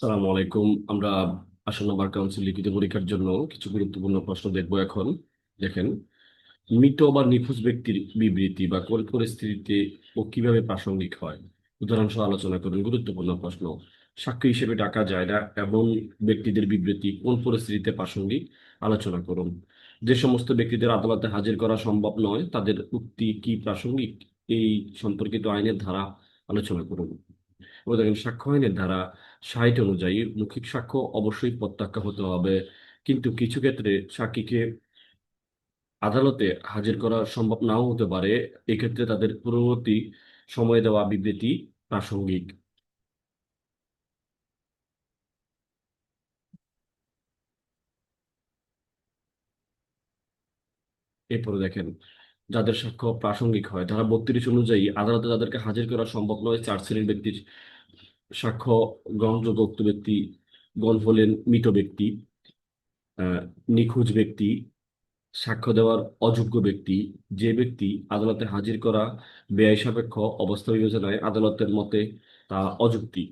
সালামু আলাইকুম। আমরা আসন্ন কাউন্সিল লিখিত পরীক্ষার জন্য কিছু গুরুত্বপূর্ণ প্রশ্ন দেখব এখন। দেখেন, মৃত বা নিখোঁজ ব্যক্তির বিবৃতি বা কোন পরিস্থিতিতে ও কীভাবে প্রাসঙ্গিক হয়? উদাহরণ সহ আলোচনা করুন। গুরুত্বপূর্ণ প্রশ্ন। সাক্ষী হিসেবে ডাকা যায় না এমন ব্যক্তিদের বিবৃতি কোন পরিস্থিতিতে প্রাসঙ্গিক? আলোচনা করুন। যে সমস্ত ব্যক্তিদের আদালতে হাজির করা সম্ভব নয়, তাদের উক্তি কি প্রাসঙ্গিক? এই সম্পর্কিত আইনের ধারা আলোচনা করুন। ও দেখেন, সাক্ষ্য আইনের ধারা ষাট অনুযায়ী মৌখিক সাক্ষ্য অবশ্যই প্রত্যাখ্যা হতে হবে। কিন্তু কিছু ক্ষেত্রে সাক্ষীকে আদালতে হাজির করা সম্ভব নাও হতে পারে। এক্ষেত্রে তাদের পূর্ববর্তী সময় দেওয়া বিবৃতি প্রাসঙ্গিক। এরপরে দেখেন, যাদের সাক্ষ্য প্রাসঙ্গিক হয়, ধারা বত্রিশ অনুযায়ী আদালতে তাদেরকে হাজির করা সম্ভব নয়। চার শ্রেণির ব্যক্তির সাক্ষ্য গ্রহণযোগ্য উক্ত ব্যক্তি গণ হলেন মৃত ব্যক্তি নিখোঁজ ব্যক্তি, সাক্ষ্য দেওয়ার অযোগ্য ব্যক্তি, যে ব্যক্তি আদালতে হাজির করা ব্যয় সাপেক্ষ অবস্থা বিবেচনায় আদালতের মতে তা অযুক্তি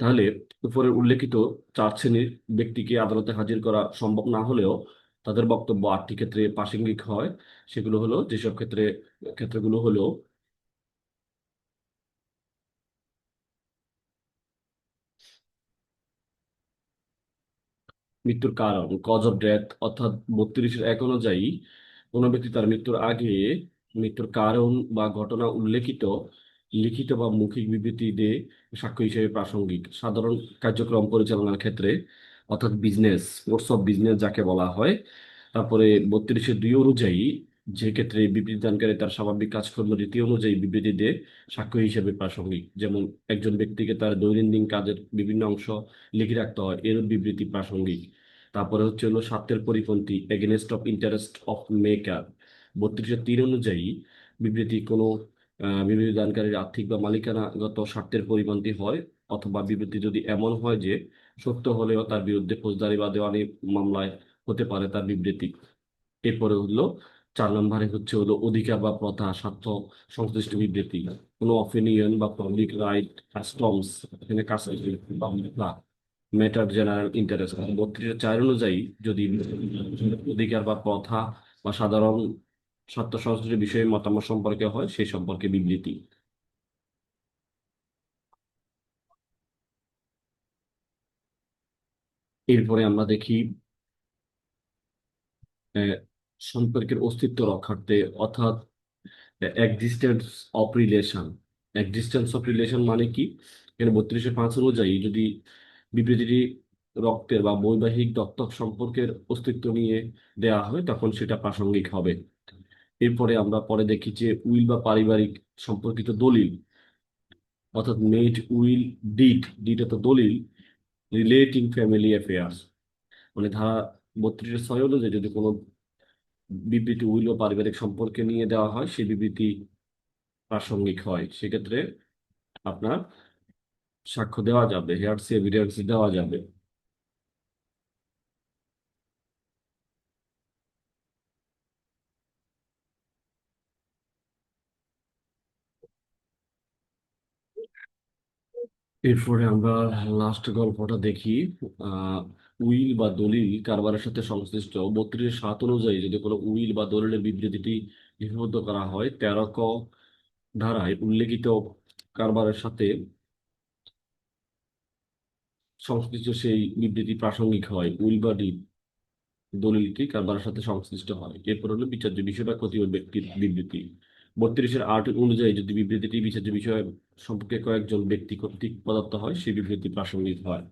তাহলে উপরে উল্লেখিত চার শ্রেণির ব্যক্তিকে আদালতে হাজির করা সম্ভব না হলেও তাদের বক্তব্য আটটি ক্ষেত্রে প্রাসঙ্গিক হয়। সেগুলো হলো, যেসব ক্ষেত্রে, ক্ষেত্রগুলো হলো মৃত্যুর কারণ কজ অফ ডেথ অর্থাৎ বত্রিশের এক অনুযায়ী কোনো ব্যক্তি তার মৃত্যুর আগে মৃত্যুর কারণ বা ঘটনা উল্লেখিত, লিখিত বা মৌখিক বিবৃতি দিয়ে সাক্ষ্য হিসেবে প্রাসঙ্গিক। সাধারণ কার্যক্রম পরিচালনার ক্ষেত্রে, অর্থাৎ বিজনেস কোর্স অফ বিজনেস যাকে বলা হয়, তারপরে বত্রিশের দুই অনুযায়ী যে ক্ষেত্রে বিবৃতি দানকারী তার স্বাভাবিক কাজকর্ম রীতি অনুযায়ী বিবৃতি দিয়ে সাক্ষ্য হিসেবে প্রাসঙ্গিক। যেমন, একজন ব্যক্তিকে তার দৈনন্দিন কাজের বিভিন্ন অংশ লিখে রাখতে হয় এর বিবৃতি প্রাসঙ্গিক। তারপরে হচ্ছে হলো স্বার্থের পরিপন্থী against of interest of maker বত্রিশের তিন অনুযায়ী বিবৃতি কোনো বিবৃতি দানকারীর আর্থিক বা মালিকানাগত স্বার্থের পরিপন্থী হয়, অথবা বিবৃতি যদি এমন হয় যে সত্য হলেও তার বিরুদ্ধে ফৌজদারি বা দেওয়ানি মামলায় হতে পারে তার বিবৃতি। এরপরে হলো চার নম্বরে হচ্ছে হলো অধিকার বা প্রথা, স্বার্থ সংশ্লিষ্ট বিবৃতি। কোনো অপিনিয়ন বা পাবলিক রাইট কাস্টমস এখানে ম্যাটার জেনারেল ইন্টারেস্ট বত্রিশ চার অনুযায়ী যদি অধিকার বা প্রথা বা সাধারণ স্বার্থ সংশ্লিষ্ট বিষয়ে মতামত সম্পর্কে হয়, সেই সম্পর্কে বিবৃতি। এরপরে আমরা দেখি সম্পর্কের অস্তিত্ব রক্ষার্থে অর্থাৎ existence of relation existence of relation মানে কি? এখানে বত্রিশে পাঁচ অনুযায়ী যদি বিবৃতিটি রক্তের বা বৈবাহিক দত্তক সম্পর্কের অস্তিত্ব নিয়ে দেয়া হয়, তখন সেটা প্রাসঙ্গিক হবে। এরপরে আমরা পরে দেখি যে উইল বা পারিবারিক সম্পর্কিত দলিল, অর্থাৎ মেড উইল ডিড ডিড তো দলিল রিলেটিং ফ্যামিলি অ্যাফেয়ার্স মানে ধারা বত্রিশের ছয় অনুযায়ী যদি কোনো বিবৃতি উইল ও পারিবারিক সম্পর্কে নিয়ে দেওয়া হয়, সেই বিবৃতি প্রাসঙ্গিক হয়। সেক্ষেত্রে আপনার সাক্ষ্য দেওয়া যাবে, হেয়ারসি, এভিডেন্স দেওয়া যাবে। এরপরে আমরা লাস্ট গল্পটা দেখি, আহ উইল বা দলিল কারবারের সাথে সংশ্লিষ্ট, বত্রিশ সাত অনুযায়ী যদি কোনো উইল বা দলিলের বিবৃতিটি লিপিবদ্ধ করা হয়, তেরো ক ধারায় উল্লেখিত কারবারের সাথে সংশ্লিষ্ট সেই বিবৃতি প্রাসঙ্গিক হয়। উইল বা ডিড দলিলটি কারবারের সাথে সংশ্লিষ্ট হয়। এরপর হলো বিচার্য বিষয় বা ক্ষতি ব্যক্তির বিবৃতি। বত্রিশের আট অনুযায়ী যদি বিবৃতিটি বিচার্য বিষয় সম্পর্কে কয়েকজন ব্যক্তি কর্তৃক প্রদত্ত হয়, সেই বিবৃতি প্রাসঙ্গিক হয়।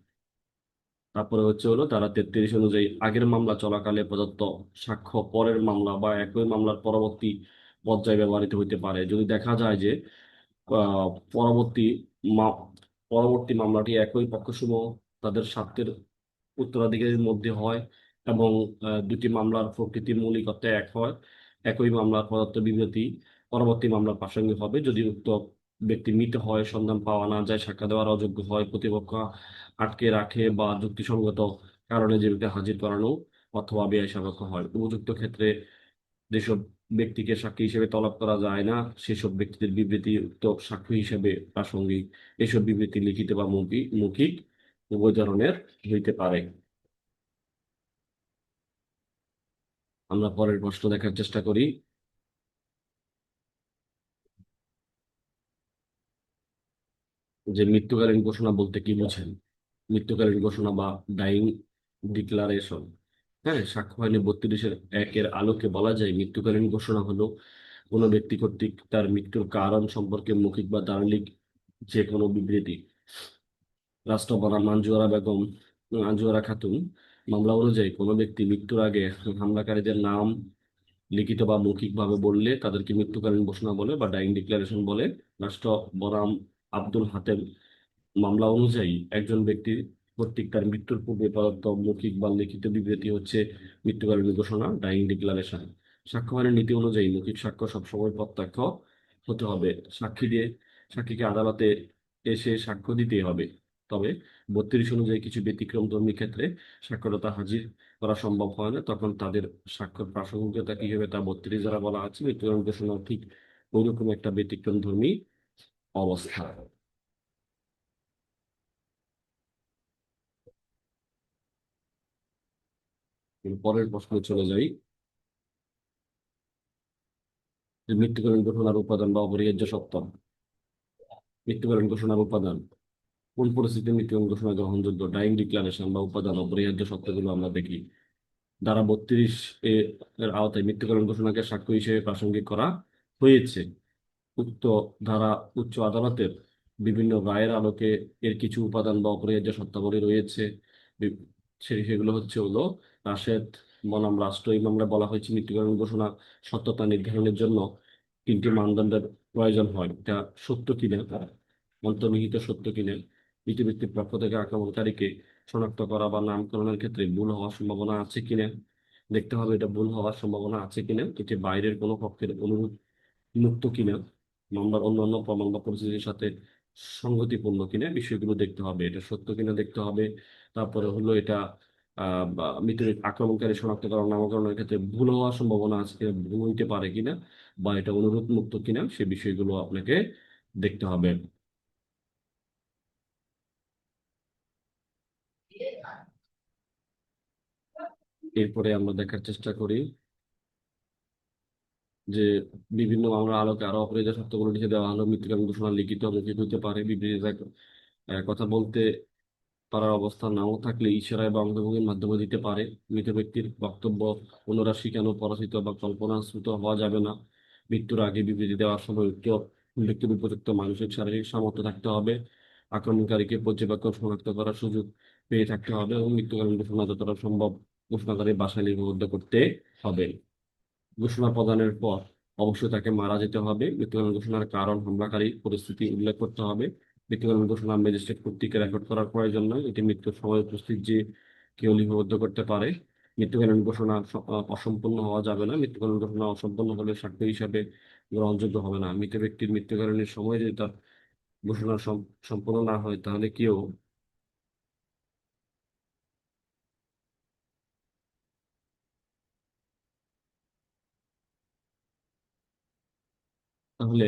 তারপরে হচ্ছে হলো তারা তেত্রিশ অনুযায়ী আগের মামলা চলাকালে প্রদত্ত সাক্ষ্য পরের মামলা বা একই মামলার পরবর্তী পর্যায়ে ব্যবহৃত হইতে পারে। যদি দেখা যায় যে পরবর্তী পরবর্তী মামলাটি একই পক্ষসমূহ তাদের স্বার্থের উত্তরাধিকারীর মধ্যে হয় এবং দুটি মামলার প্রকৃতি মৌলিকত্বে এক হয়, একই মামলার প্রদত্ত বিবৃতি পরবর্তী মামলার প্রাসঙ্গিক হবে। যদি উক্ত ব্যক্তি মৃত হয়, সন্ধান পাওয়া না যায়, সাক্ষ্য দেওয়ার অযোগ্য হয়, প্রতিপক্ষ আটকে রাখে বা যুক্তিসঙ্গত কারণে যে হাজির করানো অথবা ব্যয় সাপেক্ষ হয়। উপযুক্ত ক্ষেত্রে যেসব ব্যক্তিকে সাক্ষী হিসেবে তলব করা যায় না, সেসব ব্যক্তিদের বিবৃতি উক্ত সাক্ষী হিসেবে প্রাসঙ্গিক। এসব বিবৃতি লিখিত বা মৌখিক মৌখিক উভয় ধরনের হইতে পারে। আমরা পরের প্রশ্ন দেখার চেষ্টা করি। যে মৃত্যুকালীন ঘোষণা বলতে কি বোঝেন? মৃত্যুকালীন ঘোষণা বা ডাইং ডিক্লারেশন হ্যাঁ সাক্ষ্য আইনে বত্রিশের একের আলোকে বলা যায় মৃত্যুকালীন ঘোষণা হলো কোনো ব্যক্তি কর্তৃক তার মৃত্যুর কারণ সম্পর্কে মৌখিক বা দার্লিক যে কোনো বিবৃতি। রাষ্ট্র বনাম আঞ্জুয়ারা বেগম আঞ্জুয়ারা খাতুন, মামলা অনুযায়ী কোনো ব্যক্তি মৃত্যুর আগে হামলাকারীদের নাম লিখিত বা মৌখিকভাবে বললে তাদেরকে মৃত্যুকালীন ঘোষণা বলে বা ডাইং ডিক্লারেশন বলে। রাষ্ট্র বনাম আব্দুল হাতেম মামলা অনুযায়ী একজন ব্যক্তি কর্তৃক তার মৃত্যুর পূর্বে প্রদত্ত মৌখিক বা লিখিত বিবৃতি হচ্ছে মৃত্যুকালীন ঘোষণা ডাইং ডিক্লারেশন। সাক্ষ্যবানের নীতি অনুযায়ী মৌখিক সাক্ষ্য সবসময় প্রত্যক্ষ হতে হবে। সাক্ষী দিয়ে, সাক্ষীকে আদালতে এসে সাক্ষ্য দিতে হবে। তবে বত্রিশ অনুযায়ী কিছু ব্যতিক্রম ধর্মী ক্ষেত্রে সাক্ষরতা হাজির করা সম্ভব হয় না। তখন তাদের সাক্ষর প্রাসঙ্গিকতা কি হবে তা বত্রিশ দ্বারা বলা আছে। মৃত্যুকালীন ঘোষণা ঠিক ওইরকম একটা ব্যতিক্রম ধর্মী অবস্থা পরের প্রশ্নে চলে যাই। যে মৃত্যুকালীন ঘোষণার উপাদান বা অপরিহার্য সত্য মৃত্যুকালীন ঘোষণার উপাদান। কোন পরিস্থিতিতে মৃত্যুকালীন ঘোষণা গ্রহণযোগ্য? ডাইং ডিক্লারেশন বা উপাদান, অপরিহার্য সত্যগুলো আমরা দেখি। ধারা বত্রিশ এর আওতায় মৃত্যুকালীন ঘোষণাকে সাক্ষ্য হিসেবে প্রাসঙ্গিক করা হয়েছে। উক্ত ধারা উচ্চ আদালতের বিভিন্ন রায়ের আলোকে এর কিছু উপাদান বা অপরিহার্য সত্তাবলী রয়েছে। সেগুলো হচ্ছে হলো রাশেদ বনাম রাষ্ট্র, এই মামলায় বলা হয়েছে মৃত্যুকালীন ঘোষণা, সত্যতা নির্ধারণের জন্য তিনটি মানদণ্ডের প্রয়োজন হয়। এটা সত্য কিনা, অন্তর্নিহিত সত্য কিনা ইতিবৃত্তির পক্ষ থেকে আক্রমণকারীকে শনাক্ত করা বা নামকরণের ক্ষেত্রে ভুল হওয়ার সম্ভাবনা আছে কিনা, দেখতে হবে এটা ভুল হওয়ার সম্ভাবনা আছে কিনা, এটি বাইরের কোনো পক্ষের অনুরোধ মুক্ত কিনা। মামলার অন্যান্য প্রমাণ বা পরিস্থিতির সাথে সঙ্গতিপূর্ণ কিনা বিষয়গুলো দেখতে হবে। এটা সত্য কিনা দেখতে হবে। তারপরে হলো এটা আহ বা আক্রমণকারী শনাক্ত করা, নামকরণের ক্ষেত্রে ভুল হওয়ার সম্ভাবনা আছে কিনা, ভুল হইতে পারে কিনা, বা এটা অনুরোধ মুক্ত কিনা, সে বিষয়গুলো আপনাকে দেখতে হবে। এরপরে আমরা দেখার চেষ্টা করি। যে বিভিন্ন মামলার আলোকে আরও অপরাধ সত্যগুলো লিখে দেওয়া হলো মৃত্যুকালীন ঘোষণা লিখিত মৌখিক হইতে পারে বিবৃতি আহ, কথা বলতে পারার অবস্থা নাও থাকলে ইশারায় বা অঙ্গভঙ্গির মাধ্যমে দিতে পারে। মৃত ব্যক্তির বক্তব্য পুনরায় শিখানো পরাচিত বা কল্পনাশ্রুত হওয়া যাবে না? মৃত্যুর আগে বিবৃতি দেওয়ার সময় ব্যক্তির উপযুক্ত মানসিক শারীরিক সামর্থ্য থাকতে হবে আক্রমণকারীকে পর্যবেক্ষণ শনাক্ত করার সুযোগ পেয়ে থাকতে হবে এবং মৃত্যুকালীন ঘোষণা যতটা সম্ভব ঘোষণাকারী বাসায় লিপিবদ্ধ করতে হবে। ঘোষণা প্রদানের পর অবশ্যই তাকে মারা যেতে হবে। মৃত্যুকালীন ঘোষণার কারণ, হামলাকারী পরিস্থিতি উল্লেখ করতে হবে। মৃত্যুকালীন ঘোষণা ম্যাজিস্ট্রেট কর্তৃক রেকর্ড করার প্রয়োজন নয়। এটি মৃত্যুর সময় উপস্থিত যে কেউ লিপিবদ্ধ করতে পারে। মৃত্যুকালীন ঘোষণা অসম্পূর্ণ হওয়া যাবে না। মৃত্যুকালীন ঘোষণা অসম্পূর্ণ হলে সাক্ষ্য হিসাবে গ্রহণযোগ্য হবে না। মৃত ব্যক্তির মৃত্যুকালীনের সময় যদি তার ঘোষণা সম- সম্পূর্ণ না হয়, তাহলে কেউ তাহলে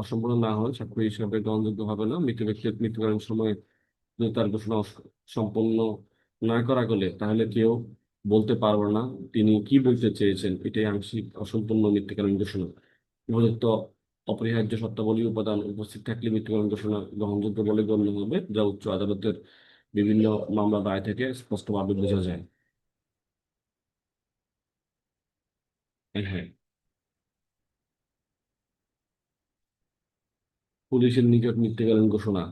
অসম্পূর্ণ না হয় সাক্ষ্য হিসাবে গ্রহণযোগ্য হবে না। মৃত ব্যক্তির মৃত্যুকালীন সময় তার ঘোষণা সম্পন্ন না করা গেলে, তাহলে কেউ বলতে পারবে না তিনি কি বলতে চেয়েছেন। এটাই আংশিক অসম্পূর্ণ মৃত্যুকালীন ঘোষণা উপযুক্ত অপরিহার্য শর্তাবলী উপাদান উপস্থিত থাকলে মৃত্যুকালীন ঘোষণা গ্রহণযোগ্য বলে গণ্য হবে, যা উচ্চ আদালতের বিভিন্ন মামলা রায় থেকে স্পষ্টভাবে বোঝা যায়। হ্যাঁ। পুলিশের নিকট মৃত্যুকালীন ঘোষণা।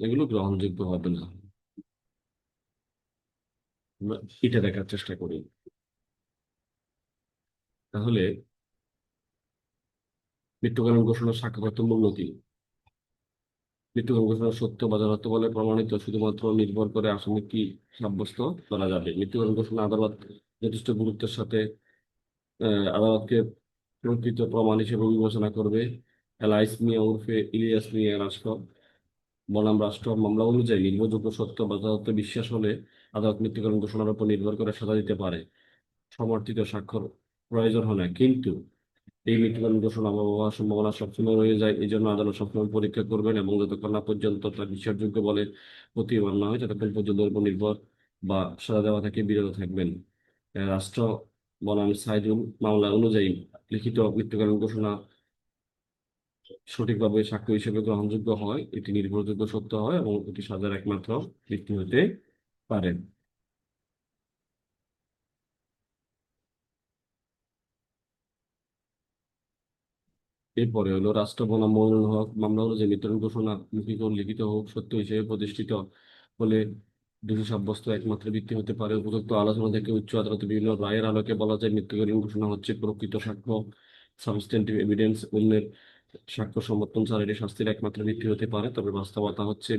এগুলো গ্রহণযোগ্য হবে না। এটা দেখার চেষ্টা করি। তাহলে মৃত্যুকালীন ঘোষণার সাক্ষ্যগত মূল্য কি? মৃত্যুকালীন ঘোষণা সত্য বা বলে প্রমাণিত শুধুমাত্র নির্ভর করে আসামি কি সাব্যস্ত করা যাবে? মৃত্যুকালীন ঘোষণা আদালত যথেষ্ট গুরুত্বের সাথে আদালতকে প্রকৃত প্রমাণ হিসেবে বিবেচনা করবে। এলাইস মিয়া উর্ফে ইলিয়াস মিয়া রাষ্ট্র বনাম রাষ্ট্র, মামলা অনুযায়ী নির্ভরযোগ্য সত্য বা যথার্থ বিশ্বাস হলে আদালত মৃত্যুকালীন ঘোষণার উপর নির্ভর করে সাজা দিতে পারে। সমর্থিত স্বাক্ষর প্রয়োজন না কিন্তু এই মৃত্যুদণ্ড ঘোষণা হওয়ার সম্ভাবনা সবসময় রয়ে যায় এই জন্য আদালত সবসময় পরীক্ষা করবেন এবং যতক্ষণ না পর্যন্ত তার বিশ্বাসযোগ্য বলে প্রতীয়মান না হয়, ততক্ষণ পর্যন্ত উপর নির্ভর বা সাজা দেওয়া থেকে বিরত থাকবেন। রাষ্ট্র বনাম সাইদুল মামলা অনুযায়ী লিখিত মৃত্যুকালীন ঘোষণা সঠিকভাবে সাক্ষ্য হিসেবে গ্রহণযোগ্য হয়, এটি নির্ভরযোগ্য সত্য হয় এবং এটি সাজার একমাত্র ভিত্তি হতে পারে এরপরে হলো, রাষ্ট্র বনাম মইনুল হক মামলা হলো যে মৃত্যুদণ্ড ঘোষণা লিখিত লিখিত হোক, সত্য হিসেবে প্রতিষ্ঠিত হলে দোষী সাব্যস্ত একমাত্র ভিত্তি হতে পারে। উপযুক্ত আলোচনা থেকে উচ্চ আদালতে বিভিন্ন রায়ের আলোকে বলা যায় মৃত্যুকালীন ঘোষণা হচ্ছে প্রকৃত সাক্ষ্য সাবস্টেন্টিভ এভিডেন্স অন্যের সাক্ষ্য সমর্থন ছাড়া এটি শাস্তির একমাত্র ভিত্তি হতে পারে। তবে বাস্তবতা হচ্ছে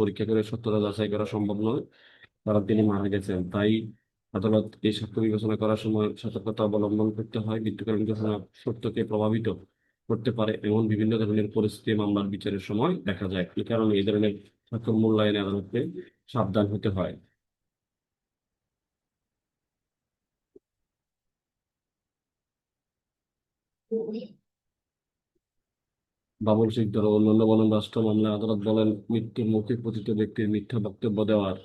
পরীক্ষা করে সত্যতা যাচাই করা সম্ভব নয়। কারণ তিনি মারা গেছেন। তাই আদালত এই সাক্ষ্য বিবেচনা করার সময় সতর্কতা অবলম্বন করতে হয়। মৃত্যুকালীন ঘোষণা সত্যকে প্রভাবিত করতে পারে এমন বিভিন্ন ধরনের পরিস্থিতি মামলার বিচারের সময় দেখা যায়। এই কারণে এই ধরনের সাক্ষ্য মূল্যায়নে আদালতকে সাবধান হতে হয়। বাবুল শিকদার ও অন্যান্য বনাম রাষ্ট্র মামলায় আদালত বলেন মৃত্যুর মুখে পতিত ব্যক্তির মিথ্যা বক্তব্য দেওয়ার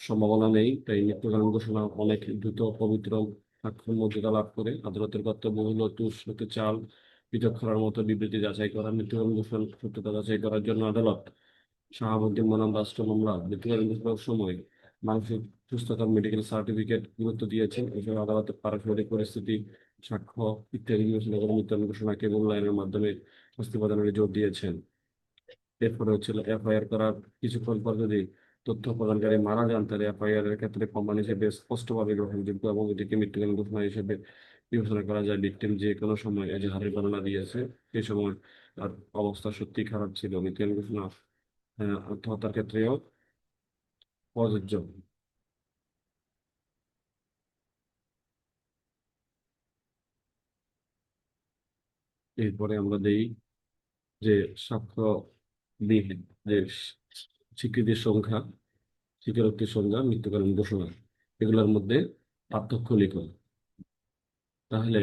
সম্ভাবনা নেই, তাই মৃত্যুকালীন ঘোষণা অনেক দ্রুত, পবিত্র সাক্ষ্যের মর্যাদা লাভ করে আদালতের কর্তব্য হলো তুষ হতে চাল পৃথক করার মতো বিবৃতি যাচাই করা মৃত্যুকালীন ঘোষণা সত্যতা যাচাই করার জন্য আদালত শাহাবুদ্দিন বনাম রাষ্ট্র মামলা মৃত্যুকালীন ঘোষণার সময় মানসিক সুস্থতার মেডিকেল সার্টিফিকেট গুরুত্ব দিয়েছেন। এসব আদালতের পারস্পরিক পরিস্থিতি সাক্ষ্য ইত্যাদি করে মৃত্যুকালীন ঘোষণাকে মূল্যায়নের মাধ্যমে শাস্তি প্রদানের জোর দিয়েছেন। এরপরে হচ্ছিল এফআইআর করার কিছুক্ষণ পর যদি তথ্য প্রদানকারী মারা যান, তাহলে এফআইআর এর ক্ষেত্রে প্রমাণ হিসেবে স্পষ্টভাবে গ্রহণযোগ্য এবং এটিকে মৃত্যুকালীন ঘোষণা হিসেবে বিবেচনা করা যায়। ভিকটিম যে কোনো সময় এজাহারের বর্ণনা দিয়েছে সেই সময় তার অবস্থা সত্যি খারাপ ছিল। মৃত্যুকালীন ঘোষণা আত্মহত্যার ক্ষেত্রেও প্রযোজ্য এরপরে আমরা দেই যে সাক্ষ্য বিহীন যে স্বীকৃতির সংখ্যা, স্বীকারোক্তির সংখ্যা মৃত্যুকালীন ঘোষণা, এগুলোর মধ্যে পার্থক্য লিখুন। তাহলে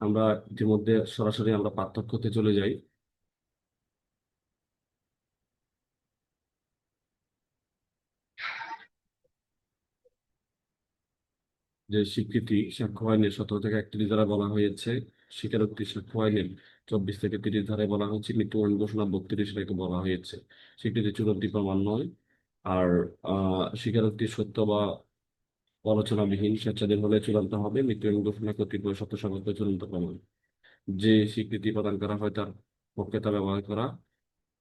আমরা ইতিমধ্যে সরাসরি আমরা পার্থক্যতে চলে যাই। যে স্বীকৃতি সাক্ষ্য আইনের সতেরো থেকে একত্রিশ দ্বারা বলা হয়েছে, স্বীকারোক্তি সাক্ষ্য আইনের চব্বিশ থেকে তিরিশ ধারায় বলা হয়েছে মৃত্যুবরণ ঘোষণা বত্রিশ রেখে বলা হয়েছে। স্বীকৃতি চূড়ান্ত প্রমাণ নয়। আর স্বীকারোক্তি সত্য বা আলোচনাবিহীন স্বেচ্ছাধীন হলে চূড়ান্ত হবে। মৃত্যুবরণ ঘোষণা কর্তৃপক্ষ সত্য সংগত চূড়ান্ত প্রমাণ। যে স্বীকৃতি প্রদান করা হয় তার পক্ষে তা ব্যবহার করা,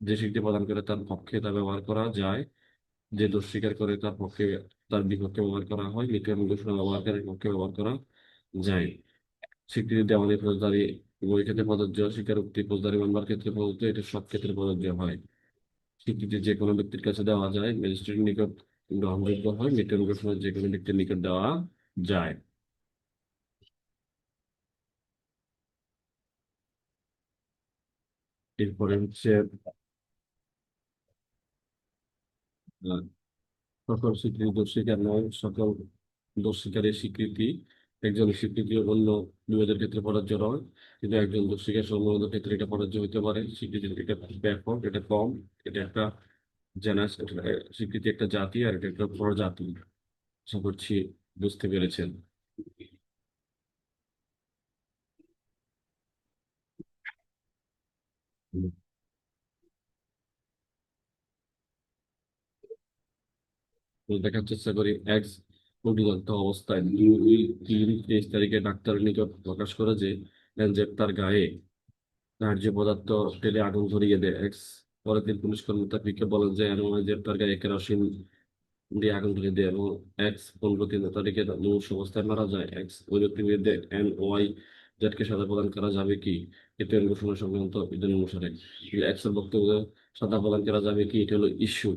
যে স্বীকৃতি প্রদান করে তার পক্ষে তা ব্যবহার করা যায়, যে দোষ স্বীকার করে তার পক্ষে, তার বিপক্ষে ব্যবহার করা হয় মৃত্যুবরণ ঘোষণা ব্যবহারকারীর পক্ষে ব্যবহার করা যায়। স্বীকৃতি দেওয়ানি ফৌজদারি বই ক্ষেত্রে প্রযোজ্য স্বীকারোক্তি, ফৌজদারি মামলার ক্ষেত্রে প্রযোজ্য, এটা সব ক্ষেত্রে প্রযোজ্য হয়। স্বীকৃতি যে কোনো ব্যক্তির কাছে দেওয়া যায়, ম্যাজিস্ট্রেটের নিকট গ্রহণযোগ্য হয় মৃত্যুর ঘোষণা যে কোনো ব্যক্তির নিকট দেওয়া যায়। এরপরে হচ্ছে সকল স্বীকৃতি দোষ স্বীকার নয় সকল দোষ স্বীকারের স্বীকৃতি একজন স্বীকৃতি অন্য বিবাদের ক্ষেত্রে প্রযোজ্য নয়। কিন্তু একজন দোষ স্বীকার সম্বন্ধ ক্ষেত্রে এটা প্রযোজ্য হতে পারে। স্বীকৃতি এটা ব্যাপক, এটা কম, এটা একটা জেনাস স্বীকৃতি একটা জাতি আর এটা একটা প্রজাতি। আশা করছি বুঝতে পেরেছেন। দেখার চেষ্টা করি এক্স প্রকৃত অবস্থায় দুই তিন তেইশ তারিখে ডাক্তারের নিকট প্রকাশ করে যে যে তার গায়ে কার্য পদার্থ টেনে আগুন ধরিয়ে দেয়। এক্স পরের দিন পুলিশ কর্মকর্তাকে বলেন যে যে তার গায়ে কেরোসিন দিয়ে আগুন ধরিয়ে দেয় এবং এক্স পনেরো তিন তারিখে মুমূর্ষু অবস্থায় মারা যায়। এক্স ওই ব্যক্তির বিরুদ্ধে এন ওয়াই জেডকে সাজা প্রদান করা যাবে কি? এতে ঘোষণা সংক্রান্ত বিধান অনুসারে। এক্সের বক্তব্য সাজা প্রদান করা যাবে কি? এটা হলো ইস্যু।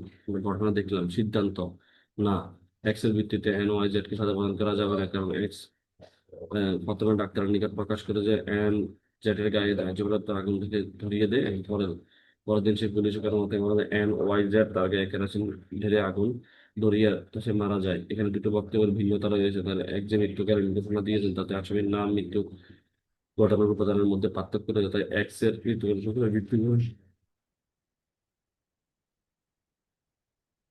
ঘটনা দেখলাম। সিদ্ধান্ত না। এক্সের ভিত্তিতে এন ওয়াই জেড কে সাজা প্রদান করা যাবে না কারণ এক্স বর্তমানে ডাক্তারের নিকট প্রকাশ করে যে এন জেড এর গায়ে দাহ্য পদার্থ আগুন থেকে ধরিয়ে দেয়। পরে পরের দিন সে পুলিশের কারও মতে এন ওয়াই জেড তাকে কেরোসিন ঢেলে আগুন ধরিয়ে সে মারা যায়। এখানে দুটো বক্তব্যের ভিন্নতা রয়েছে। তাহলে এক যে মৃত্যুকারী নির্দেশনা দিয়েছেন, তাতে আসামির নাম, মৃত্যু, ঘটনার উপাদানের মধ্যে পার্থক্য রয়েছে। তাই এক্সের মৃত্যু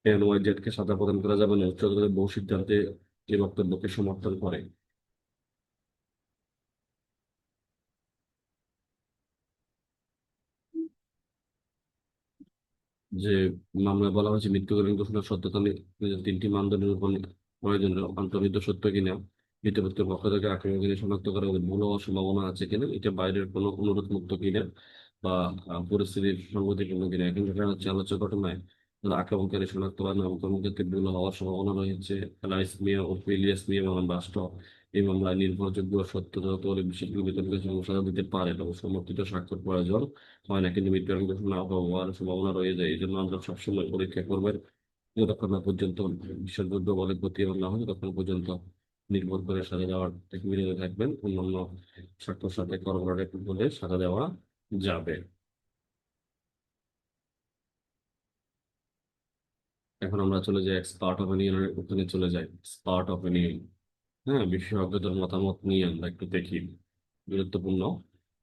মৃত্যু এন ওয়াই জেড সাজা প্রদান করা যাবে না উচ্চ বহু সিদ্ধান্তে এই বক্তব্যকে সমর্থন করে। যে মামলায় বলা হয়েছে, মৃত্যুকালীন ঘোষণার সত্যতা তিনটি মানদণ্ডের উপর প্রয়োজন অন্তর্নিহিত সত্য কিনা মৃত্যুপক্ষের পক্ষ থেকে আক্রমণকারী শনাক্ত করা ভুল হওয়ার সম্ভাবনা আছে কিনা, এটা বাইরের কোনো অনুরোধ মুক্ত কিনা বা পরিস্থিতির সংগতিপূর্ণ কিনা এখন যেটা হচ্ছে আলোচ্য ঘটনায় আক্রমণকারী শনাক্ত বা নামকরণ ক্ষেত্রে হওয়ার সম্ভাবনা রয়েছে। লাইস মিয়া ও ইলিয়াস মিয়া মামলা রাষ্ট্র এই মামলায় নির্ভরযোগ্য সত্য যত বিশেষ বিতর্কের সমস্যা দিতে পারে তবে সমর্থিত স্বাক্ষর প্রয়োজন হয় না, কিন্তু মৃত্যুর ঘোষণা হওয়ার সম্ভাবনা রয়ে যায়। এই জন্য আমরা সবসময় পরীক্ষা করবেন যতক্ষণ না পর্যন্ত বিশ্বাসযোগ্য বলে প্রতিবার না হয় ততক্ষণ পর্যন্ত নির্ভর করে সাজা দেওয়ার থেকে বিরত থাকবেন। অন্যান্য স্বাক্ষর সাথে করবোরেট বলে সাজা দেওয়া যাবে। এখন আমরা চলে যাই এক্সপার্ট অপিনিয়নের ওখানে চলে যাই। এক্সপার্ট অপিনিয়ন হ্যাঁ বিশেষজ্ঞদের মতামত নিয়ে আমরা একটু দেখি। গুরুত্বপূর্ণ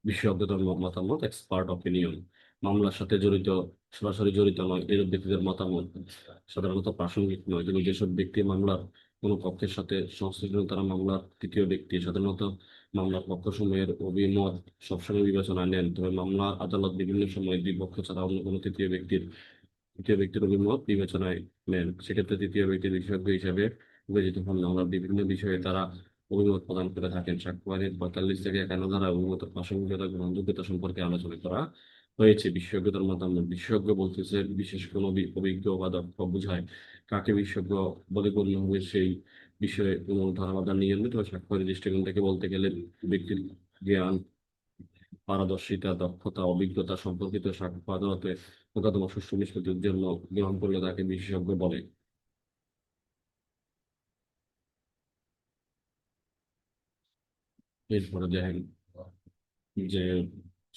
বিশেষজ্ঞদের মতামত এক্সপার্ট অপিনিয়ন মামলার সাথে জড়িত, সরাসরি জড়িত নয়, এরূপ ব্যক্তিদের মতামত। সাধারণত প্রাসঙ্গিক নয়, কিন্তু যেসব ব্যক্তি মামলার কোনো পক্ষের সাথে সংশ্লিষ্ট তারা মামলার তৃতীয় ব্যক্তি। সাধারণত মামলার পক্ষসমূহের অভিমত সবসময় বিবেচনা নেন, তবে মামলা আদালত বিভিন্ন সময় দুই পক্ষ ছাড়া অন্য কোনো তৃতীয় ব্যক্তির তৃতীয় ব্যক্তির অভিমত বিবেচনায় নেন। সেক্ষেত্রে তৃতীয় ব্যক্তি বিশেষজ্ঞ হিসেবে বিবেচিত হন। মামলার বিভিন্ন বিষয়ে তারা অভিমত প্রদান করে থাকেন। সাক্ষ্যবাদীর পঁয়তাল্লিশ থেকে একান্ন ধারা অভিমত প্রাসঙ্গিকতা গ্রহণযোগ্যতা সম্পর্কে আলোচনা করা হয়েছে। বিশেষজ্ঞতার মতামত বিশেষজ্ঞ বলতেছে, বিশেষ কোনো অভিজ্ঞ বা দক্ষ বোঝায় কাকে বিশেষজ্ঞ বলে গণ্য হবে সেই বিষয়ে কোনো ধারণা নিয়ে নেই তবে দৃষ্টিকোণ থেকে বলতে গেলে ব্যক্তির জ্ঞান পারদর্শিতা, দক্ষতা, অভিজ্ঞতা সম্পর্কিত সাক্ষ্য আদালতে সুষ্ঠু নিষ্পত্তির জন্য গ্রহণ করলে তাকে বিশেষজ্ঞ বলে। এরপরে দেখেন যে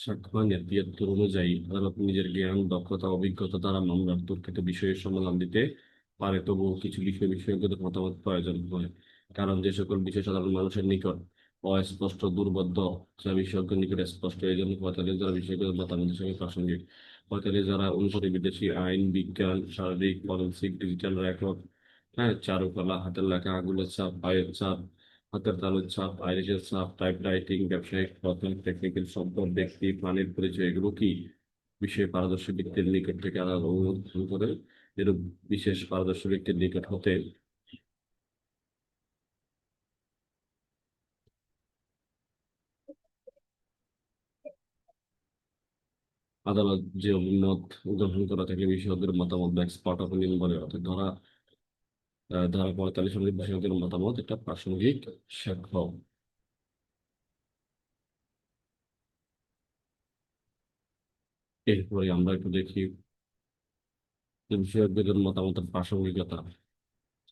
সাক্ষ্যবানের তিয়াত্তর অনুযায়ী আদালত নিজের জ্ঞান, দক্ষতা, অভিজ্ঞতা দ্বারা মামলার তর্কিত বিষয়ের সমাধান দিতে পারে, তবুও কিছু বিষয় বিশেষজ্ঞদের মতামত প্রয়োজন হয়, কারণ যে সকল বিষয় সাধারণ মানুষের নিকট অস্পষ্ট দুর্বদ্ধ যা বিশেষজ্ঞের নিকট স্পষ্ট, এই জন্য পঁয়তাল্লিশ যারা বিশেষজ্ঞদের মতামত হিসেবে প্রাসঙ্গিক। পঁয়তাল্লিশ যারা অনুসারী বিদেশি আইন, বিজ্ঞান শারীরিক ফরেন্সিক, ডিজিটাল রেকর্ড হ্যাঁ চারুকলা, হাতের লেখা, আঙুলের ছাপ, পায়ের ছাপ, হাতের তালুর ছাপ, আইরিশের ছাপ টাইপ রাইটিং ব্যবসায়িক প্রথম টেকনিক্যাল শব্দ ব্যক্তি, প্রাণীর পরিচয়, এগুলো কি? বিষয়ে পারদর্শী ব্যক্তির নিকট থেকে আলাদা অনুমোদন করে, এরূপ বিশেষ পারদর্শী ব্যক্তির নিকট হতে আদালত যে অভিমত গ্রহণ করা থেকে, বিশেষজ্ঞের মতামত বা এক্সপার্ট অপিনিয়ন বলে অর্থাৎ ধরা ধারা পঁয়তাল্লিশ অনুযায়ী বিশেষজ্ঞের মতামত, এটা প্রাসঙ্গিক সাক্ষ্য। এরপরে আমরা একটু দেখি বিশেষজ্ঞদের মতামতের প্রাসঙ্গিকতা।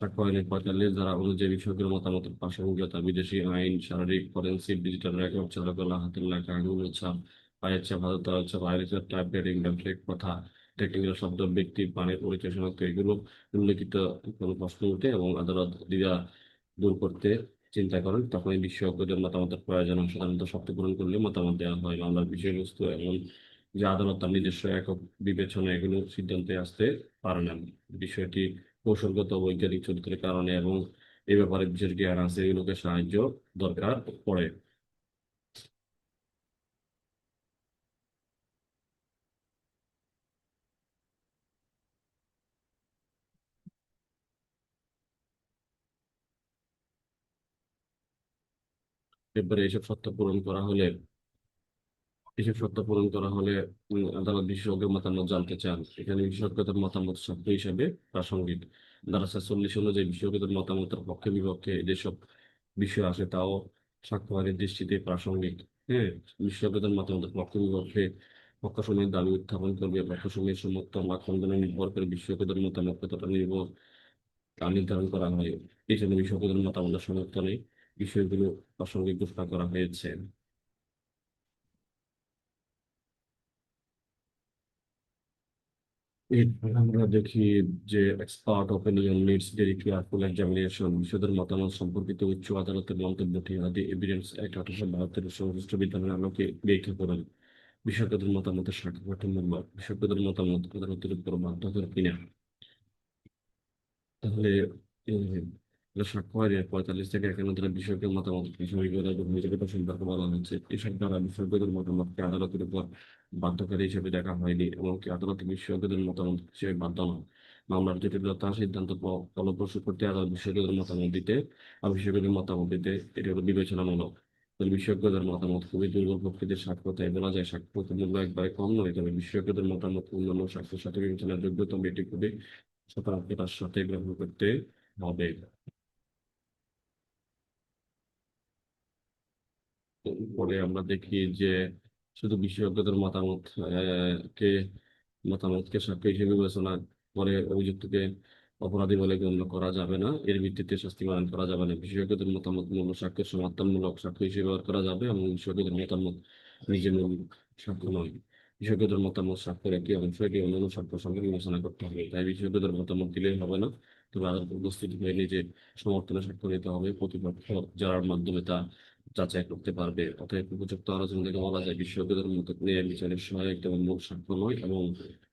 সাক্ষ্য আইনের পঁয়তাল্লিশ ধারা অনুযায়ী বিশেষজ্ঞের মতামতের প্রাসঙ্গিকতা, বিদেশি আইন, শারীরিক, ফরেন্সিক, ডিজিটাল রেকর্ড চালকলা হাতের লেখা আঙুলের ছাপ পায়ের তালুর ছাপ আইরিসের টাইপ রাইটিং ব্যবসায়িক কথা টেকনিক্যাল শব্দ, ব্যক্তি প্রাণের পরিচয় শনাক্ত, এগুলো উল্লেখিত কোনো প্রশ্ন উঠে এবং আদালত দ্বিধা দূর করতে চিন্তা করেন তখন এই বিশেষজ্ঞদের মতামতের প্রয়োজন হয়। সাধারণত শর্ত পূরণ করলে মতামত দেওয়া হয়। মামলার বিষয়বস্তু এবং যে আদালত তার নিজস্ব একক বিবেচনা এগুলো সিদ্ধান্তে আসতে পারে না। বিষয়টি কৌশলগত বৈজ্ঞানিক চরিত্রের কারণে এবং এই ব্যাপারে বিশেষ জ্ঞান আছে এগুলোকে সাহায্য দরকার পড়ে। এরপরে এসব শর্ত পূরণ করা হলে, এসব শর্ত পূরণ করা হলে আদালত বিশেষজ্ঞের মতামত জানতে চান। এখানে বিশেষজ্ঞদের মতামত সাক্ষ্য হিসাবে প্রাসঙ্গিক। ধারা চল্লিশ অনুযায়ী বিশেষজ্ঞদের মতামতের পক্ষে বিপক্ষে যেসব বিষয় আসে তাও সাক্ষ্যবাদীর দৃষ্টিতে প্রাসঙ্গিক। হ্যাঁ বিশেষজ্ঞদের মতামতের পক্ষে বিপক্ষে পক্ষসমূহের দাবি উত্থাপন করবে পক্ষসমূহের সমর্থন বা খণ্ডনে নির্ভর করে বিশেষজ্ঞদের মতামত কতটা নির্ভর তা নির্ধারণ করা হয়। এই জন্য বিশেষজ্ঞদের মতামতের সমর্থনে বিষয়গুলো প্রাসঙ্গিক ঘোষণা করা হয়েছে। আমরা দেখি যে expert needs very careful examination বিশদের মতামত সম্পর্কিত উচ্চ আদালতের মন্তব্যটি আদি এভিডেন্স অ্যাক্ট আঠারোশো বাহাত্তরের সংশ্লিষ্ট বিধানের আলোকে ব্যাখ্যা করেন। বিশেষজ্ঞদের মতামতের সাক্ষ্য গঠন মূল্য বিশেষজ্ঞদের মতামত আদালতের উপর বাধ্য কিনা? তাহলে সাক্ষ্য পঁয়তাল্লিশ থেকে একান্ন ধারা বিশেষজ্ঞের মতামত বিষয়গুলো নিজেকে সম্পর্কে বলা হয়েছে। এসব দ্বারা বিশেষজ্ঞদের মতামতকে আদালতের উপর বাধ্যকারী হিসেবে দেখা হয়নি এবং কি আদালত বিশেষজ্ঞদের মতামত হিসেবে বাধ্য নয়। মামলার জটিলতা, সিদ্ধান্ত ফলপ্রসূ করতে আদালত বিশেষজ্ঞদের মতামত দিতে আর বিশেষজ্ঞদের মতামত দিতে এটি হলো বিবেচনামূলক। বিশেষজ্ঞদের মতামত খুবই দুর্বল প্রকৃতির সাক্ষ্য, তাই বলা যায় সাক্ষ্য মূল্য একবারে কম নয়। তবে বিশেষজ্ঞদের মতামত অন্যান্য সাক্ষ্যের সাথে বিবেচনার যোগ্য তবে এটি খুবই সতর্কতার সাথে গ্রহণ করতে হবে। পরে আমরা দেখি যে শুধু বিশেষজ্ঞদের মতামত কে মতামতকে সাক্ষ্য হিসেবে বিবেচনা করে অভিযুক্তকে অপরাধী বলে গণ্য করা যাবে না। এর ভিত্তিতে শাস্তি প্রদান করা যাবে না। বিশেষজ্ঞদের মতামত মূল সাক্ষ্যের সমর্থনমূলক সাক্ষ্য হিসেবে ব্যবহার করা যাবে এবং বিশেষজ্ঞদের মতামত নিজের মূল সাক্ষ্য নয়। বিশেষজ্ঞদের মতামত সাক্ষ্যের একটি অংশ, এটি অন্যান্য সাক্ষ্যের সঙ্গে বিবেচনা করতে হবে। তাই বিশেষজ্ঞদের মতামত দিলেই হবে না। তবে আদালত উপস্থিত হয়ে নিজে সমর্থনে সাক্ষ্য নিতে হবে। প্রতিপক্ষ যার মাধ্যমে তা যাচাই করতে পারবে। অতএব উপযুক্ত আলোচনা থেকে বলা যায়, বিশেষজ্ঞদের মত নিয়ে বিচারের সহায়ক এবং মূল সাক্ষ্য নয় এবং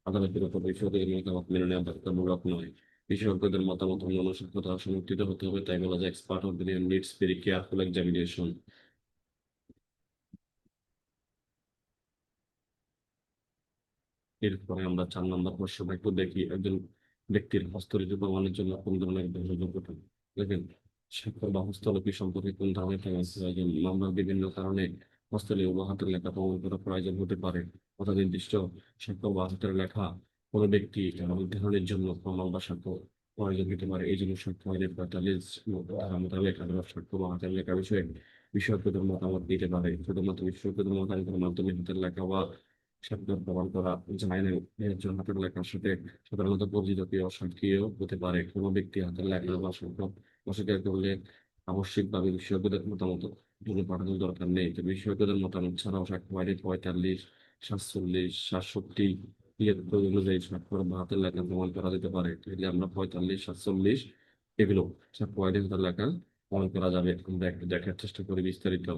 আদালতের উপর বিশেষজ্ঞদের মতামত মেনে নেওয়া বাধ্যতামূলক নয়। বিশেষজ্ঞদের মতামত অন্যান্য দ্বারা সমর্থিত হতে হবে, তাই বলা যায় expert opinion needs very careful examination এরপরে আমরা চার নম্বর প্রশ্ন একটু দেখি। একজন ব্যক্তির হস্তলিপি প্রমাণের জন্য কোন ধরনের দেখেন স্বাক্ষর বা হস্তলিপি সম্পর্কে কোন ধরনের প্রমাণ প্রয়োজন? মামলার বিভিন্ন কারণে হস্তলিপি বা হাতের লেখা প্রমাণ করা প্রয়োজন হতে পারে। অর্থাৎ নির্দিষ্ট স্বাক্ষর বা হাতের লেখা কোনো ব্যক্তি নির্ধারণের জন্য প্রমাণ বা সাক্ষ্য প্রয়োজন হতে পারে। এই জন্য সাক্ষ্য আইনের পঁয়তাল্লিশ ধারা মোতাবেক আদালত সাক্ষ্য বা হাতের লেখা বিষয়ে বিশেষজ্ঞদের মতামত দিতে পারে। শুধুমাত্র বিশেষজ্ঞদের মতামতের মাধ্যমে হাতের লেখা বা শব্দ প্রমাণ করা যায় না। এর জন্য হাতের লেখার সাথে সাধারণত পরিচিত কেউ অসাক্ষীয় হতে পারে। কোনো ব্যক্তি হাতের লেখা বা শব্দ অস্বীকার বলে আবশ্যিকভাবে বিশেষজ্ঞদের মতামত দূরে পাঠানোর দরকার নেই। তো বিশেষজ্ঞদের মতামত ছাড়াও সাক্ষ্য বাইরে পঁয়তাল্লিশ, সাতচল্লিশ, সাতষট্টি তিয়াত্তর অনুযায়ী স্বাক্ষর বা হাতের লেখা প্রমাণ করা যেতে পারে। তাহলে আমরা পঁয়তাল্লিশ, সাতচল্লিশ এগুলো সাক্ষ্য বাইরে লেখা প্রমাণ করা যাবে, আমরা একটু দেখার চেষ্টা করি বিস্তারিত।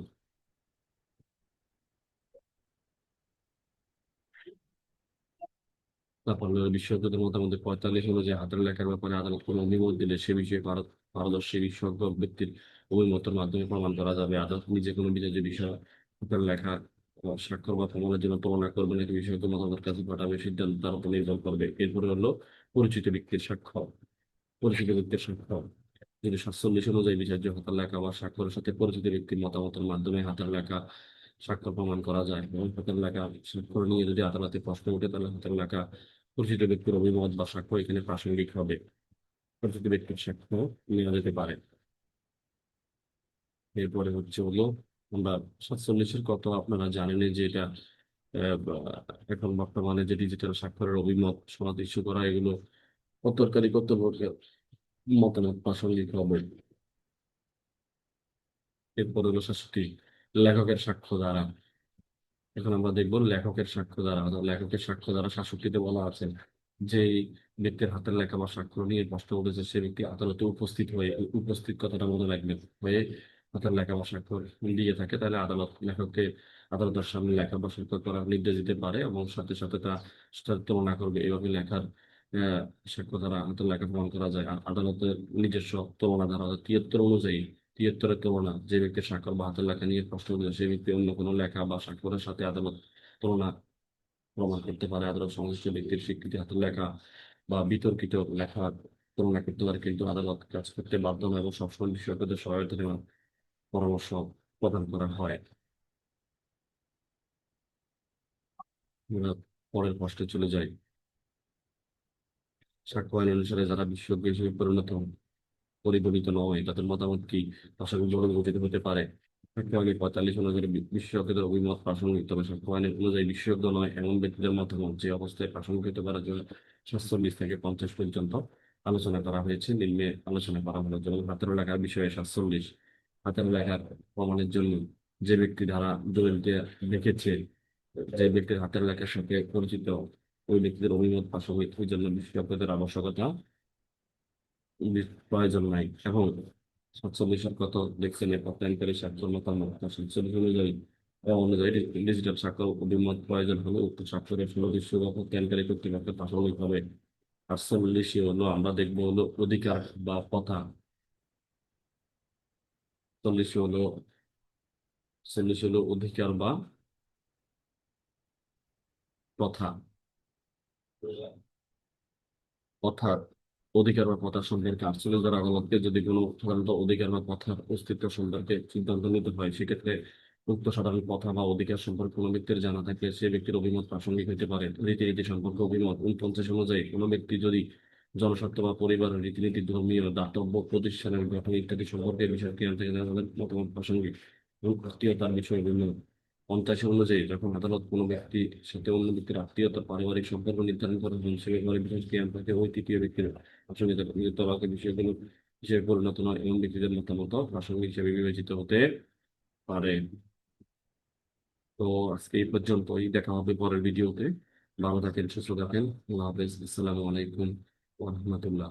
তারপর বিশেষজ্ঞদের মতামতে পঁয়তাল্লিশ হলো যে হাতের লেখার ব্যাপারে আদালত কোনো অভিমত দিলে সে বিষয়ে পারদ- পারদর্শী বিশেষজ্ঞ ব্যক্তির অভিমতের মাধ্যমে প্রমাণ করা যাবে। আদালত নিজে কোনো বিচার্য বিষয় হাতের লেখা স্বাক্ষর বা প্রমাণের জন্য তুলনা করবে নাকি বিশেষজ্ঞ মতামত কাছে পাঠাবে, সিদ্ধান্ত তার উপর নির্ভর করবে। এরপরে হলো পরিচিত ব্যক্তির সাক্ষ্য পরিচিত ব্যক্তির সাক্ষ্য যদি সাতচল্লিশ অনুযায়ী বিচার্য হাতের লেখা বা স্বাক্ষরের সাথে পরিচিত ব্যক্তির মতামতের মাধ্যমে হাতের লেখা স্বাক্ষর প্রমাণ করা যায়। এবং হাতের লেখা স্বাক্ষর নিয়ে যদি আদালতে প্রশ্ন ওঠে, তাহলে হাতের লেখা পরিচিত ব্যক্তির অভিমত বা সাক্ষ্য এখানে প্রাসঙ্গিক হবে। পরিচিত ব্যক্তির সাক্ষ্য নেওয়া যেতে পারে। এরপরে হচ্ছে হলো, আমরা সাতচল্লিশের কত আপনারা জানেন যে এটা এখন বর্তমানে যে ডিজিটাল স্বাক্ষরের অভিমত, সনদ ইস্যু করা, এগুলো অতর্কারী কর্তৃপক্ষের মতামত প্রাসঙ্গিক হবে। এরপরে হলো সাতষট্টি লেখকের সাক্ষ্য দ্বারা। এখন আমরা দেখব লেখকের সাক্ষ্য দ্বারা, অর্থাৎ লেখকের সাক্ষ্য দ্বারা সাতষট্টিতে বলা আছে যে ব্যক্তির হাতের লেখা বা স্বাক্ষর নিয়ে প্রশ্ন উঠেছে সে ব্যক্তি আদালতে উপস্থিত হয়ে, উপস্থিত কথাটা মনে রাখবেন হয়ে হাতের লেখা বা স্বাক্ষর দিয়ে থাকে, তাহলে আদালত লেখককে আদালতের সামনে লেখা বা স্বাক্ষর করার নির্দেশ দিতে পারে এবং সাথে সাথে তা তুলনা করবে। এইভাবে লেখার সাক্ষ্য দ্বারা হাতের লেখা প্রমাণ করা যায়। আর আদালতের নিজস্ব তুলনা দ্বারা তিয়াত্তর অনুযায়ী তিয়াত্তরের তুলনা যে ব্যক্তির স্বাক্ষর বা হাতের লেখা নিয়ে প্রশ্ন উঠেছে সেই ব্যক্তি অন্য কোনো লেখা বা স্বাক্ষরের সাথে আদালত তুলনা প্রমাণ করতে পারে। আদালত সংশ্লিষ্ট ব্যক্তির স্বীকৃতি হাতের লেখা বা বিতর্কিত লেখা তুলনা করতে পারে কিন্তু আদালত কাজ করতে বাধ্য নয় এবং সবসময় বিশেষজ্ঞদের সহায়তা নেওয়ার পরামর্শ প্রদান করা হয়। পরের প্রশ্নে চলে যাই। সাক্ষ্য আইন অনুসারে যারা বিশেষজ্ঞ হিসেবে পরিণত হন, পরিগণিত নয়, তাদের মতামত কি? গঠিত হতে পারে। আইনে পঁয়তাল্লিশ অনুযায়ী বিশেষজ্ঞদের অভিমত প্রাসঙ্গিক, তবে সাক্ষ্য আইনের অনুযায়ী বিশেষজ্ঞ নয়, এমন ব্যক্তিদের মতামত যে অবস্থায় প্রাসঙ্গিক হতে পারে সাতচল্লিশ থেকে পঞ্চাশ পর্যন্ত আলোচনা করা হয়েছে। নিম্নে আলোচনা করা হলো, যেমন হাতের লেখার বিষয়ে সাতচল্লিশ হাতের লেখার প্রমাণের জন্য যে ব্যক্তি ধারা দলিলতে দেখেছে যে ব্যক্তির হাতের লেখার সাথে পরিচিত, ওই ব্যক্তিদের অভিমত প্রাসঙ্গিক, ওই জন্য বিশেষজ্ঞদের আবশ্যকতা প্রয়োজন নাই। এবং সাতচল্লিশের কত দেখছেন এরপর প্ল্যানকারী স্বাক্ষর মতামত সাতচল্লিশ অনুযায়ী অনুযায়ী ডিজিটাল স্বাক্ষর অভিমত প্রয়োজন হলে উক্ত স্বাক্ষরের সুনির্দিষ্টগত প্ল্যানকারী কর্তৃপক্ষের প্রাসঙ্গিক হবে। আটচল্লিশে হলো আমরা দেখব হলো অধিকার বা কথা। চল্লিশে হলো চল্লিশ হলো অধিকার বা কথা। অর্থাৎ অধিকার বা কথা সম্পর্কে আটচল্লিশ ধারা আদালতকে যদি কোনো সাধারণত অধিকার বা কথার অস্তিত্ব সম্পর্কে সিদ্ধান্ত নিতে হয়, সেক্ষেত্রে উক্ত সাধারণ কথা বা অধিকার সম্পর্কে কোনো ব্যক্তির জানা থাকে সে ব্যক্তির অভিমত প্রাসঙ্গিক হতে পারে। রীতিনীতি সম্পর্কে অভিমত উনপঞ্চাশ অনুযায়ী কোনো ব্যক্তি যদি জনস্বার্থ বা পরিবারের রীতিনীতি, ধর্মীয়, দাতব্য প্রতিষ্ঠানের গঠন ইত্যাদি সম্পর্কে বিষয় থেকে মতামত প্রাসঙ্গিক এবং আত্মীয়তার বিষয়ে অভিমত পঞ্চাশ অনুযায়ী যখন আদালত কোনো ব্যক্তির সাথে অন্য ব্যক্তির আত্মীয়তা, পারিবারিক সম্পর্ক নির্ধারণ করে সে ব্যাপারে বিশেষ জ্ঞান থাকে ওই তৃতীয় ব্যক্তির প্রাসঙ্গিক তলাকে বিষয়গুলো হিসেবে পরিণত নয় এবং ব্যক্তিদের মতামত প্রাসঙ্গিক হিসেবে বিবেচিত হতে পারে। তো আজকে এই পর্যন্তই, দেখা হবে পরের ভিডিওতে। ভালো থাকেন, সুস্থ থাকেন। আল্লাহ হাফেজ। আসসালামু আলাইকুম ওয়া রাহমাতুল্লাহ।